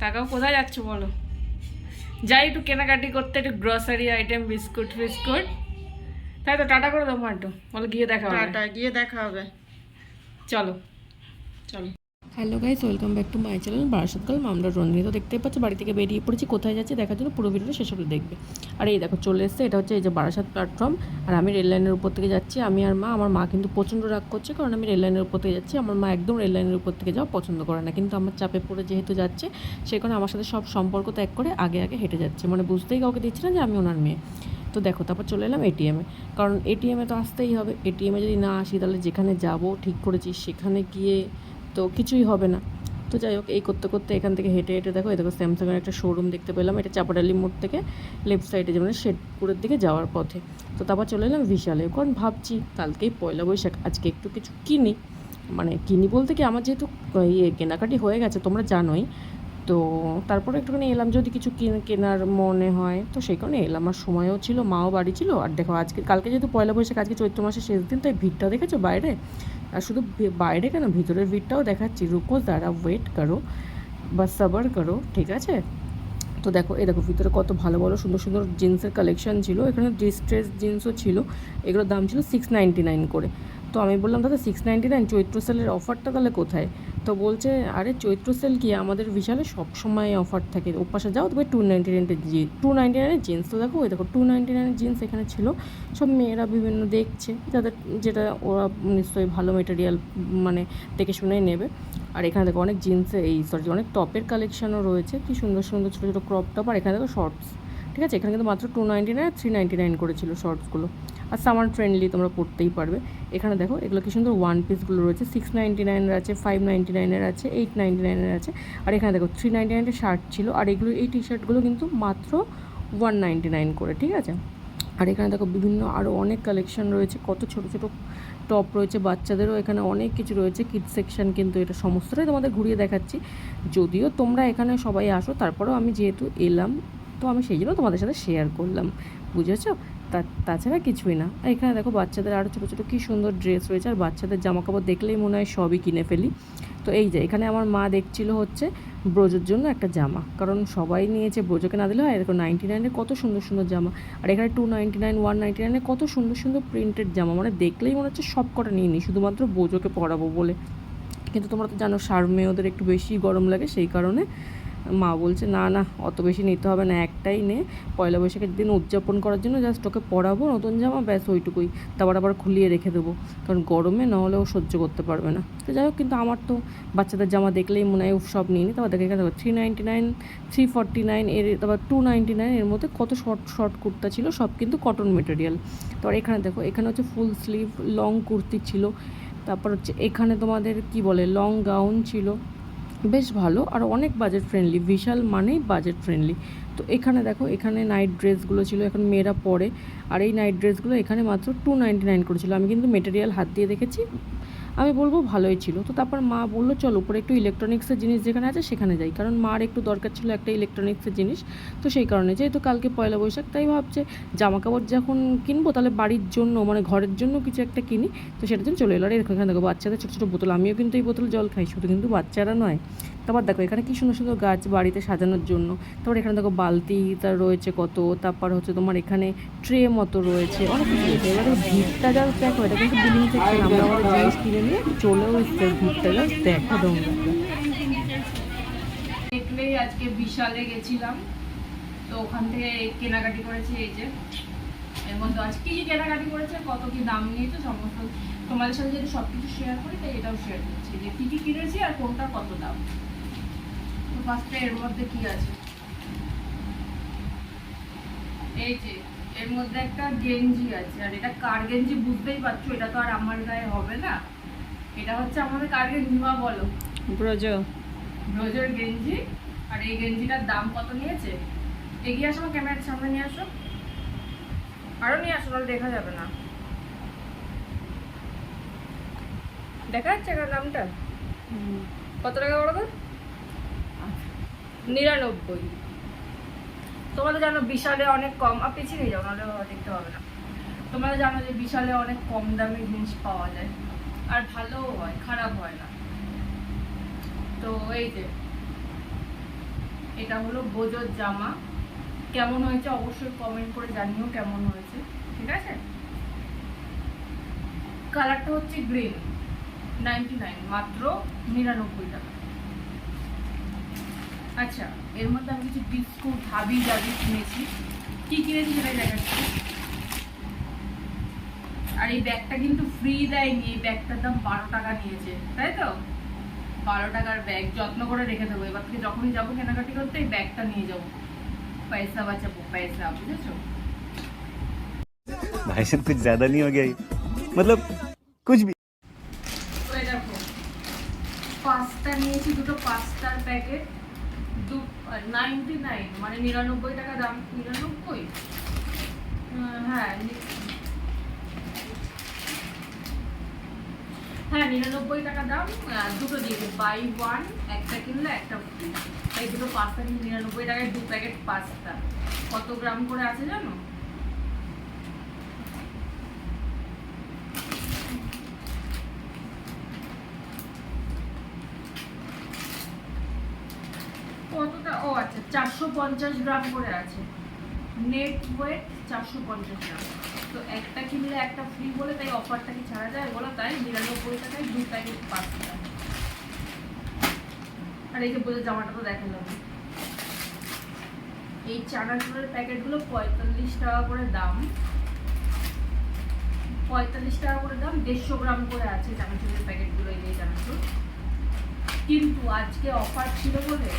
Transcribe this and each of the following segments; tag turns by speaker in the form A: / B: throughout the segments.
A: টাকাও কোথায় যাচ্ছে বলো? যাই একটু কেনাকাটি করতে একটু গ্রসারি আইটেম বিস্কুট ফিস্কুট। তাই তো টাটা করে দাও মা একটু বলো গিয়ে দেখা হবে।
B: টাটা গিয়ে দেখা হবে।
A: চলো।
B: চলো।
C: Hello guys welcome back to my channel বারাসাতকাল মামলা রঞ্জিত। তো দেখতেই পাচ্ছ, বাড়ি থেকে বেরিয়ে পড়েছি, কোথায় যাচ্ছি দেখার জন্য পুরো ভিডিওটা শেষ অবধি দেখবে। আর এই দেখো, চলে এসছে, এটা হচ্ছে এই যে বারাসাত প্ল্যাটফর্ম আর আমি রেল লাইনের উপর থেকে যাচ্ছি, আমি আর মা, আমার মা কিন্তু প্রচণ্ড রাগ করছে, কারণ আমি রেল লাইনের উপর থেকে যাচ্ছি, আমার মা একদম রেল লাইনের উপর থেকে যাওয়া পছন্দ করে না, কিন্তু আমার চাপে পড়ে যেহেতু যাচ্ছে, সে কারণে আমার সাথে সব সম্পর্ক ত্যাগ করে আগে আগে হেঁটে যাচ্ছে মানে বুঝতেই কাউকে দিচ্ছে না যে আমি ওনার মেয়ে। তো দেখো, তারপর চলে এলাম এটিএমে কারণ এটিএমে তো আসতেই হবে এটিএমে যদি না আসি, তাহলে যেখানে যাব, ঠিক করেছি, সেখানে গিয়ে তো কিছুই হবে না। তো যাই হোক, এই করতে করতে এখান থেকে হেঁটে হেঁটে দেখো, এই দেখো স্যামসাংয়ের একটা শোরুম দেখতে পেলাম। এটা চাপাডালি মোড় থেকে লেফট সাইডে যেমন শেডপুরের দিকে যাওয়ার পথে। তো তারপর চলে এলাম বিশালে কারণ ভাবছি, কালকেই পয়লা বৈশাখ, আজকে একটু কিছু কিনি। মানে কিনি বলতে কি, আমার যেহেতু ইয়ে কেনাকাটি হয়ে গেছে, তোমরা জানোই। তো তারপরে একটুখানি এলাম, যদি কিছু কিন- কেনার মনে হয়, তো সেই কারণে এলাম। আর সময়ও ছিল, মাও বাড়ি ছিল। আর দেখো, আজকে, কালকে যেহেতু পয়লা বৈশাখ, আজকে চৈত্র মাসের শেষ দিন, তাই ভিড়টা দেখেছ বাইরে? আর শুধু বাইরে কেন? ভিতরের ভিড়টাও দেখাচ্ছি। রুকো দাঁড়া ওয়েট করো বা সাবার করো, ঠিক আছে? তো দেখো এ দেখো, ভিতরে কত ভালো ভালো, সুন্দর সুন্দর জিন্সের কালেকশন ছিল। এখানে ডিস্ট্রেস জিন্সও ছিল। এগুলোর দাম ছিল সিক্স নাইনটি নাইন করে। তো আমি বললাম, দাদা সিক্স নাইনটি নাইন চৈত্র সেলের অফারটা তাহলে কোথায়? তো বলছে, আরে, চৈত্র সেল কি? আমাদের বিশালে সব সময় অফার থাকে। ও পাশে যাও তবে টু নাইনটি নাইনের জি টু নাইনটি নাইনের জিন্স তো দেখো, ওই দেখো টু নাইনটি নাইনের জিন্স এখানে ছিল। সব মেয়েরা বিভিন্ন দেখছে, যাদের, যেটা ওরা নিশ্চয়ই ভালো মেটেরিয়াল মানে দেখে শুনেই নেবে। আর এখানে দেখো অনেক জিন্সে এই সরি অনেক টপের কালেকশনও রয়েছে। কি সুন্দর সুন্দর ছোটো ছোটো ক্রপ টপ আর এখানে দেখো শর্টস ঠিক আছে? এখানে কিন্তু মাত্র two ninety nine three ninety nine করেছিল শর্টসগুলো আর সামার ফ্রেন্ডলি তোমরা পড়তেই পারবে। এখানে দেখো, এগুলো কি সুন্দর ওয়ান পিসগুলো রয়েছে। সিক্স নাইনটি নাইনের আছে ফাইভ নাইনটি নাইনের আছে এইট নাইনটি নাইনের আছে। আর এখানে দেখো থ্রি নাইনটি নাইনের শার্ট ছিল। আর এগুলো, এই টি শার্টগুলো কিন্তু মাত্র ওয়ান নাইনটি নাইন করে, ঠিক আছে? আর এখানে দেখো, বিভিন্ন আরও অনেক কালেকশন রয়েছে। কত ছোট ছোট টপ রয়েছে, বাচ্চাদেরও এখানে অনেক কিছু রয়েছে। কিড সেকশন কিন্তু এটা সমস্তটাই তোমাদের ঘুরিয়ে দেখাচ্ছি। যদিও তোমরা এখানে সবাই আসো, তারপরেও আমি যেহেতু এলাম, তো আমি সেই জন্য তোমাদের সাথে শেয়ার করলাম। বুঝেছ? তাছাড়া কিছুই না। আর এখানে দেখো বাচ্চাদের আরও ছোটো ছোটো কী সুন্দর ড্রেস রয়েছে। আর বাচ্চাদের জামা কাপড় দেখলেই মনে হয় সবই কিনে ফেলি। তো এই যে, এখানে আমার মা দেখছিল হচ্ছে ব্রোজের জন্য একটা জামা। কারণ সবাই নিয়েছে ব্রোজোকে না দিলে হয় এরকম নাইনটি নাইনের কত সুন্দর সুন্দর জামা। আর এখানে two ninety nine one ninety নাইনে কত সুন্দর সুন্দর প্রিন্টেড জামা। মানে দেখলেই মনে হচ্ছে সব কটা নিয়ে নিই। শুধুমাত্র বোজোকে পরাবো বলে। কিন্তু তোমরা তো জানো সার মেয়েদের একটু বেশি গরম লাগে। সেই কারণে মা বলছে, না না, অত বেশি নিতে হবে না, একটাই নে। পয়লা বৈশাখের দিন উদযাপন করার জন্য জাস্ট ওকে পরাবো নতুন জামা, ব্যাস ওইটুকুই। তারপর আবার খুলিয়ে রেখে দেবো। কারণ গরমে না হলে ও সহ্য করতে পারবে না। তো যাই হোক, কিন্তু আমার তো বাচ্চাদের জামা দেখলেই মনে হয় সব নিয়ে নিই তারপর দেখে এখানে three ninety nine three forty nine এর, তারপর টু নাইনটি নাইন এর মধ্যে কত শর্ট শর্ট কুর্তা ছিল, সব কিন্তু কটন মেটেরিয়াল তারপর এখানে দেখো, এখানে হচ্ছে ফুল স্লিভ লং কুর্তি ছিল। তারপর হচ্ছে এখানে তোমাদের কি বলে লং গাউন ছিল। বেশ ভালো আর অনেক বাজেট ফ্রেন্ডলি বিশাল মানেই বাজেট ফ্রেন্ডলি তো এখানে দেখো, এখানে নাইট ড্রেসগুলো ছিল, এখন মেয়েরা পরে। আর এই নাইট ড্রেসগুলো এখানে মাত্র টু নাইনটি নাইন করেছিল। আমি কিন্তু মেটেরিয়াল হাত দিয়ে দেখেছি। আমি বলব ভালোই ছিল। তো তারপর মা বলল, চল উপরে একটু ইলেকট্রনিক্সের জিনিস যেখানে আছে সেখানে যাই। কারণ মার একটু দরকার ছিল একটা ইলেকট্রনিক্সের জিনিস। তো সেই কারণে যেহেতু কালকে পয়লা বৈশাখ, তাই ভাবছে জামা কাপড় যখন কিনবো তাহলে বাড়ির জন্য মানে ঘরের জন্য কিছু একটা কিনি। তো সেটার জন্য চলে এলো। আর এরকম এখানে দেখো বাচ্চাদের ছোটো ছোটো বোতল। আমিও কিন্তু এই বোতল জল খাই, শুধু কিন্তু বাচ্চারা নয়। তারপর দেখো, এখানে কি সুন্দর সুন্দর গাছ বাড়িতে সাজানোর জন্য। তারপর এখানে দেখো বালতি তার রয়েছে কত, তারপর হচ্ছে তোমার এখানে ট্রে মতো রয়েছে, অনেক কিছু রয়েছে। এবারে ভিড়টা যা দেখো, এটা কিন্তু বিলিং সেকশন আমরা জিনিস কিনে নিয়ে চলেও এসছে। ভিড়টা যা দেখা তোমরা।
A: দেখলেই আজকে বিশালে গেছিলাম, তো ওখান থেকে কেনাকাটি করেছি এই যে। এর মধ্যে আজ কি কেনাকাটি করেছে, কত কি দাম নিয়েছে, সমস্ত তোমাদের সাথে যদি সব কিছু শেয়ার করি, তাই এটাও শেয়ার করছি যে কি কি কিনেছি আর কোনটা কত দাম। তো এর মধ্যে কি আছে? এই যে এর মধ্যে একটা গেঞ্জি আছে। আর এটা কার গেঞ্জি বুঝতেই পারছ? এটা তো আর আমার গায়ে হবে না। এটা হচ্ছে আমাদের কার গেঞ্জি মা বলো?
B: ব্রজ।
A: ব্রোজের গেঞ্জি। আর এই গেঞ্জিটার দাম কত নিয়েছে? এগিয়ে আসো ক্যামেরার সামনে নিয়ে আসো। আরও নিয়ে আসো নাহলে দেখা যাবে না। দেখা যাচ্ছে এখানে দামটা? কত টাকা তো নিরানব্বই। তোমরা জানো বিশালে অনেক কম, আর পিছিয়ে নিয়ে যাও, নাহলে দেখতে পাবে না। তোমরা জানো যে বিশালে অনেক কম দামি জিনিস পাওয়া যায়, আর ভালোও হয়, খারাপ হয় না। তো এই যে, এটা হলো বোজোর জামা। কেমন হয়েছে অবশ্যই কমেন্ট করে জানিও কেমন হয়েছে, ঠিক আছে? কালারটা হচ্ছে গ্রিন নাইনটি নাইন মাত্র নিরানব্বই টাকা। আচ্ছা এর মধ্যে আমি কিছু বিস্কুট হাবি জাবি কিনেছি কি কিনেছি সেটাই দেখাচ্ছি আর এই ব্যাগটা কিন্তু ফ্রি দেয়নি এই ব্যাগটার দাম বারো টাকা নিয়েছে তাই তো বারো টাকার ব্যাগ যত্ন করে রেখে দেবো এবার থেকে যখনই যাবো কেনাকাটি করতে এই ব্যাগটা নিয়ে যাবো পয়সা বাঁচাবো পয়সা বুঝেছো
D: भाई साहब कुछ ज्यादा नहीं हो गया ये? मतलब कुछ भी
A: ওই দেখো পাস্তা নিয়েছি দুটো পাস্তার প্যাকেট দু নাইনটি নাইন মানে নিরানব্বই টাকা দাম, নিরানব্বই? হ্যাঁ হ্যাঁ নিরানব্বই টাকা দাম দুটো দিয়েছে বাই ওয়ান একটা কিনলে একটা ফ্রি এই দুটো পাস্তা নিরানব্বই টাকায় দু প্যাকেট পাস্তা কত গ্রাম করে আছে জানো? কতটা? ও আচ্ছা চারশো পঞ্চাশ গ্রাম করে আছে। নেট ওয়েট চারশো পঞ্চাশ গ্রাম। তো একটা কিনলে একটা ফ্রি বলে তাই অফারটা কি ছাড়া যায় বলো? তাই নিরানব্বই টাকায় দু প্যাকেট পাস্তা আর এই যে বলে জামাটা তো দেখালাম। এই চানাচুরের প্যাকেটগুলো পঁয়তাল্লিশ টাকা করে দাম। পঁয়তাল্লিশ টাকা করে দাম, দেড়শো গ্রাম করে আছে চানাচুরের প্যাকেটগুলো এই যে চানাচুর কিন্তু আজকে অফার ছিল বলে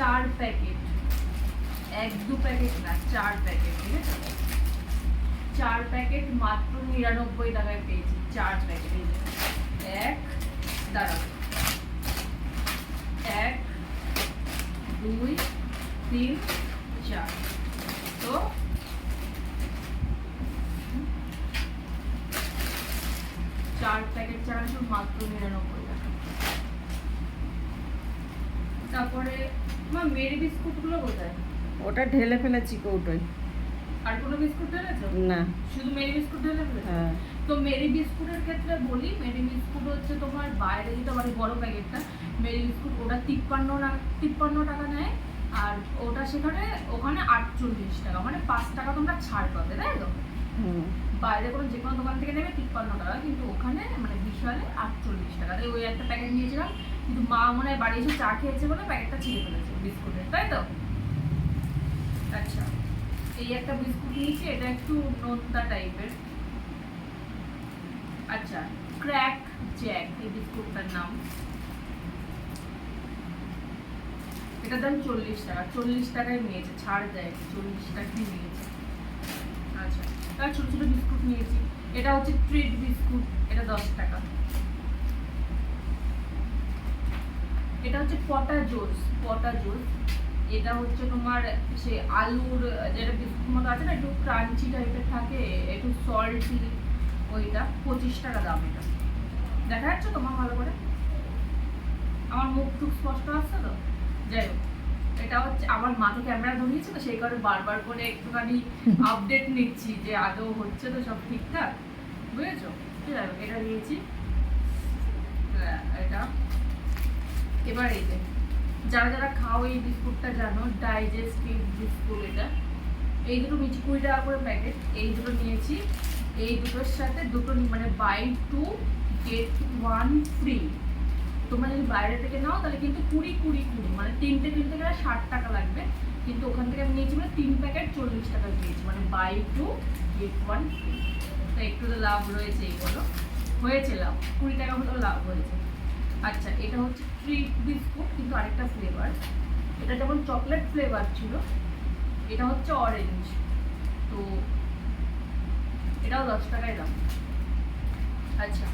A: চার প্যাকেট, এক দু প্যাকেট না, চার প্যাকেট, ঠিক আছে? চার প্যাকেট মাত্র নিরানব্বই টাকায় পেয়েছি, চার প্যাকেট। এক, দাঁড়াও। এক, দুই, তিন, চার। তো, চার প্যাকেট চানাচুর মাত্র নিরানব্বই টাকা। তারপরে মা মেরি বিস্কুটগুলো কোথায়?
B: ওটা ঢেলে ফেলেছি কৌটোয়।
A: আর কোনো বিস্কুট ঢেলেছো?
B: না।
A: শুধু মেরি বিস্কুট ঢেলে ফেলেছো?
B: হ্যাঁ।
A: তো মেরি বিস্কুটের ক্ষেত্রে বলি মেরি বিস্কুট হচ্ছে তোমার বাইরে যেটা মানে বড় প্যাকেটটা মেরি বিস্কুট ওটা তিপ্পান্ন না তিপ্পান্ন টাকা নেয় আর ওটা সেখানে ওখানে আটচল্লিশ টাকা মানে পাঁচ টাকা তোমরা ছাড় পাবে তাই তো?
B: হুম।
A: বাইরে কোনো যে কোনো দোকান থেকে নেবে তিপ্পান্ন টাকা কিন্তু ওখানে মানে বিশালে আটচল্লিশ টাকা। তাই ওই একটা প্যাকেট নিয়েছিলাম কিন্তু মা মনে হয় বাড়ি এসে চা খেয়েছে বলে প্যাকেটটা ছিঁড়ে ফেলেছে বিস্কুটের, তাই তো? আচ্ছা এই একটা বিস্কুট নিয়েছি, এটা একটু নোনতা টাইপের। আচ্ছা ক্র্যাক জ্যাক, এই বিস্কুটটার নাম। এটার দাম চল্লিশ টাকা, চল্লিশ টাকায় নিয়েছে, ছাড় দেয় চল্লিশ টাকায় নিয়েছে। আচ্ছা তার ছোট ছোট বিস্কুট নিয়েছি, এটা হচ্ছে ট্রিট বিস্কুট, এটা দশ টাকা। এটা হচ্ছে পটা জোস পটা জোস। এটা হচ্ছে তোমার সে আলুর যেটা বিস্কুট মতো আছে না একটু ক্রাঞ্চি টাইপের থাকে একটু সল্টি ওইটা পঁচিশ টাকা দাম এটা। দেখা যাচ্ছে তোমার ভালো করে? আমার মুখ টুক স্পষ্ট আসছে তো? যাই হোক এটা হচ্ছে আমার মা তো ক্যামেরা ধরিয়েছে তো সেই কারণে বারবার করে একটুখানি আপডেট নিচ্ছি যে আদৌ হচ্ছে তো সব ঠিকঠাক। বুঝেছ? ঠিক আছে এটা নিয়েছি হ্যাঁ, এটা। এবার এই যারা যারা খাও এই বিস্কুটটা জানো ডাইজেস্টিভ বিস্কুট এটা। এই দুটো নিচে কুড়ি টাকা করে প্যাকেট এই দুটো নিয়েছি। এই দুটোর সাথে দুটো মানে buy two get one free তোমরা যদি বাইরে থেকে নাও, তাহলে কিন্তু কুড়ি কুড়ি কুড়ি মানে তিনটে কিনতে গেলে ষাট টাকা লাগবে। কিন্তু ওখান থেকে আমি নিয়েছি মানে তিন প্যাকেট চল্লিশ টাকা দিয়েছি মানে buy two get one free তো একটু তো লাভ রয়েছে এইগুলো হয়েছে লাভ, কুড়ি টাকা হলেও লাভ হয়েছে। আচ্ছা এটা হচ্ছে ট্রিট বিস্কুট কিন্তু আরেকটা ফ্লেভার এটা যেমন চকলেট ফ্লেভার ছিল, এটা হচ্ছে অরেঞ্জ তো এটাও দশ টাকায় দাম। আচ্ছা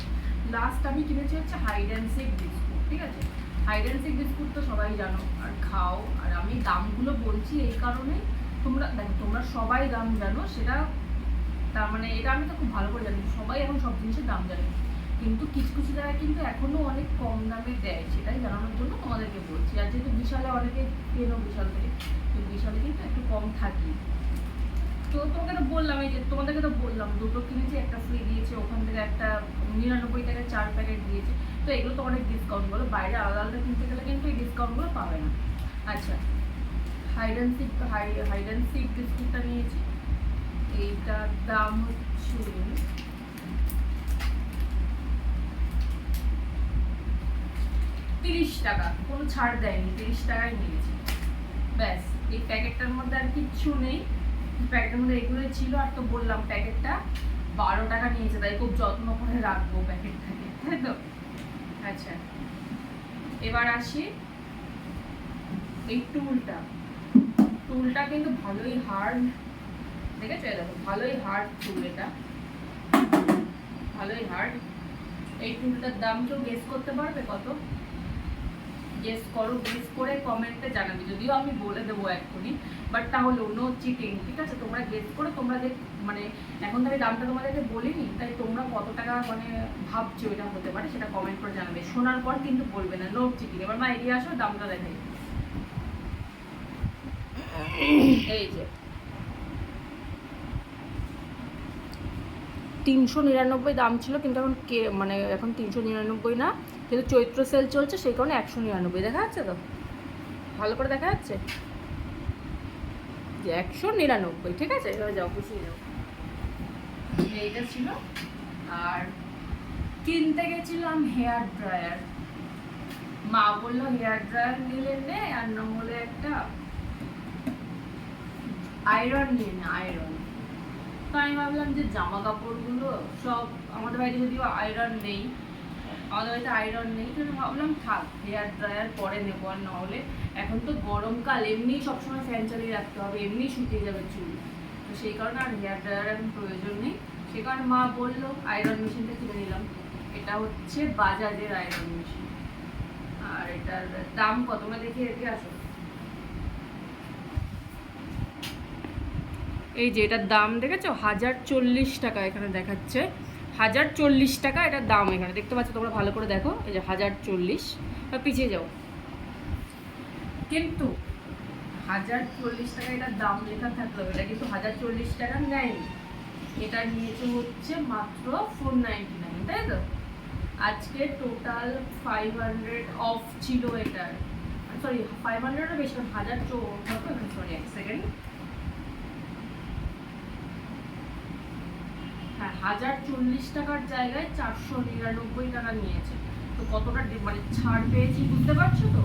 A: লাস্ট আমি কিনেছি হচ্ছে হাইড অ্যান্ড সিক বিস্কুট ঠিক আছে? হাইড বিস্কুট তো সবাই জানো, আর খাও, আর আমি দামগুলো বলছি এই কারণে তোমরা, দেখো, তোমরা সবাই দাম জানো, সেটা তার মানে এটা আমি তো খুব ভালো করে জানি, সবাই এখন সব জিনিসের দাম জানে। কিন্তু কিছু কিছু জায়গায় কিন্তু এখনও অনেক কম দামে দেয়, সেটাই জানানোর জন্য তোমাদেরকে বলছি। আর যেহেতু বিশালে অনেকে কেনো বিশাল থেকে, তো বিশালে কিন্তু একটু কম থাকি। তো তোমাকে তো বললাম, এই যে তোমাদেরকে তো বললাম, দুটো কিনেছি, একটা ফ্রি দিয়েছে, ওখান থেকে একটা নিরানব্বই টাকায় চার প্যাকেট দিয়েছে। তো এগুলো তো অনেক ডিসকাউন্ট বলো, বাইরে আলাদা আলাদা কিনতে গেলে কিন্তু এই ডিসকাউন্টগুলো পাবে না। আচ্ছা hide and seek hide and seek বিস্কুটটা নিয়েছি। এইটার দাম হচ্ছে তিরিশ টাকা, কোনো ছাড় দেয়নি, তিরিশ টাকায় নিয়েছি। ব্যাস, এই প্যাকেটটার মধ্যে আর কিচ্ছু নেই। প্যাকেটের মধ্যে এগুলোই ছিল, আর তো বললাম প্যাকেটটা বারো টাকা নিয়েছে, তাই খুব যত্ন করে রাখব প্যাকেটটাকে, তাই তো? আচ্ছা এবার আসি। এই টুলটা টুলটা কিন্তু ভালোই হার্ড দেখেছ? দেখো, ভালোই হার্ড টুল এটা। ভালোই হার্ড এই টুলটার দাম কেউ গেস করতে পারবে কত? গেস করো গেস করে কমেন্টে জানাবে। যদিও আমি বলে দেবো এক্ষুনি বাট তাহলে নো চিটিং ঠিক আছে? তোমরা গেস করে, তোমরা যে মানে এখন তো আমি দামটা তোমাদেরকে বলিনি, তাই তোমরা কত টাকা মানে ভাবছ এটা হতে পারে, সেটা কমেন্ট করে জানাবে। শোনার পর কিন্তু বলবে না নো চিটিং এবার মা এগিয়ে আসো, দামটা দেখাই। এই যে। তিনশো নিরানব্বই দাম ছিল কিন্তু এখন কে মানে এখন তিনশো নিরানব্বই না কিন্তু চৈত্র সেল চলছে সেই কারণে একশো নিরানব্বই। দেখা যাচ্ছে তো? ভালো করে দেখা যাচ্ছে? যে একশো নিরানব্বই ঠিক আছে? এবার যাও বুঝিয়ে যাও। এইটা ছিল। আর কিনতে গেছিলাম হেয়ার ড্রায়ার। মা বলল হেয়ার ড্রায়ার নিলে নে আর না হলে একটা আয়রন নিয়ে নে আয়রন। তো আমি ভাবলাম যে জামা কাপড়গুলো সব আমাদের বাড়িতে যদিও আয়রন নেই, আমাদের বাড়িতে আয়রন নেই, তো ভাবলাম থাক হেয়ার ড্রায়ার পরে নেব আর নাহলে এখন তো গরমকাল এমনি সবসময় ফ্যান চালিয়ে রাখতে হবে এমনি শুকিয়ে যাবে চুল। তো সেই কারণে আর হেয়ার ড্রায়ার এখন প্রয়োজন নেই। সে কারণে মা বলল আয়রন মেশিনটা কিনে নিলাম। এটা হচ্ছে বাজাজের আয়রন মেশিন আর এটার দাম কত? তোমরা দেখে এদিকে আসো। এই যে এটার দাম দেখেছ? হাজার চল্লিশ টাকা এখানে দেখাচ্ছে। হাজার চল্লিশ টাকা এটার দাম এখানে। দেখতে পাচ্ছ তোমরা ভালো করে দেখো। এই যে হাজার চল্লিশ আর পিছিয়ে যাও। কিন্তু হাজার চল্লিশ টাকা এটার দাম লেখা থাকল এটা কিন্তু হাজার চল্লিশ টাকা নেয়নি। এটা নিয়েছে হচ্ছে মাত্র ফোর নাইনটি নাইন তাই তো? আজকে টোটাল ফাইভ হান্ড্রেড অফ ছিল এটার। সরি ফাইভ হান্ড্রেডও বেশি হাজার চৌ সরি এক সেকেন্ড হাজার চল্লিশ টাকার জায়গায় চারশো নিরানব্বই টাকা নিয়েছে। তো কতটা মানে ছাড় পেয়েছি বুঝতে পারছ তো?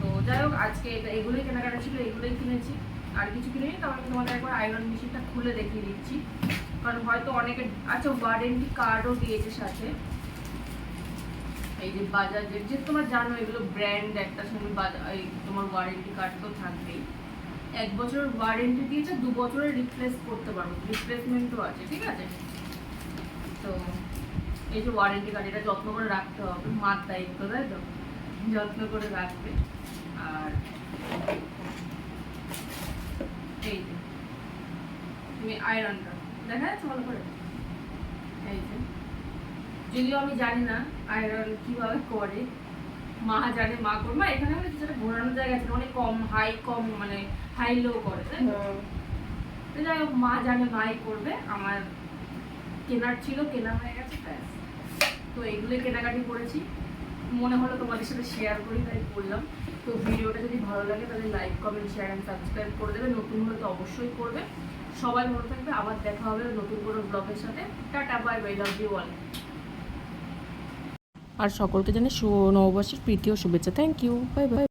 A: তো যাই হোক, আজকে এটা এগুলোই কেনাকাটা ছিল, এগুলোই কিনেছি। আর কিছু কিনে তাও আমি তোমাদের একবার আয়রন মেশিনটা খুলে দেখিয়ে দিচ্ছি। কারণ হয়তো অনেকে আচ্ছা ওয়ারেন্টি কার্ডও দিয়েছে সাথে। এই যে বাজাজের যে তোমার জানো, এগুলো ব্র্যান্ড একটা সঙ্গে তোমার ওয়ারেন্টি কার্ড তো থাকবেই। এক বছরের ওয়ারেন্টি দিয়েছে, দু বছরের রিপ্লেস করতে পারব রিপ্লেসমেন্টও আছে, ঠিক আছে? তো এই যে ওয়ারেন্টি কার্ড এটা যত্ন করে রাখতে হবে মার দায়িত্ব তাই তো? যত্ন করে রাখবে। আর এই যে তুমি আয়রনটা দেখা যাচ্ছে ভালো করে? এই যে যদিও আমি জানি না আয়রন কীভাবে করে মা জানে মা করবে এখানে মানে কিছুটা ঘোরানোর জায়গা আছে অনেক কম হাই কম মানে হাই লো করে তাই? তো যাই হোক মা জানে মাই করবে আমার কেনার ছিল, কেনা হয়ে গেছে, ব্যাস। তো এগুলোই কেনাকাটি করেছি। মনে হলো তোমাদের সাথে শেয়ার করি, তাই করলাম তো ভিডিওটা যদি ভালো লাগে, তাহলে like comment share and subscribe করে দেবে। নতুন হলে তো অবশ্যই করবে। সবাই মনে থাকবে। আবার দেখা হবে নতুন কোনো ব্লগের সাথে। Tata bye bye love you all
C: আর সকলকে জানি সু নববর্ষের প্রীতি ও শুভেচ্ছা। Thank you bye bye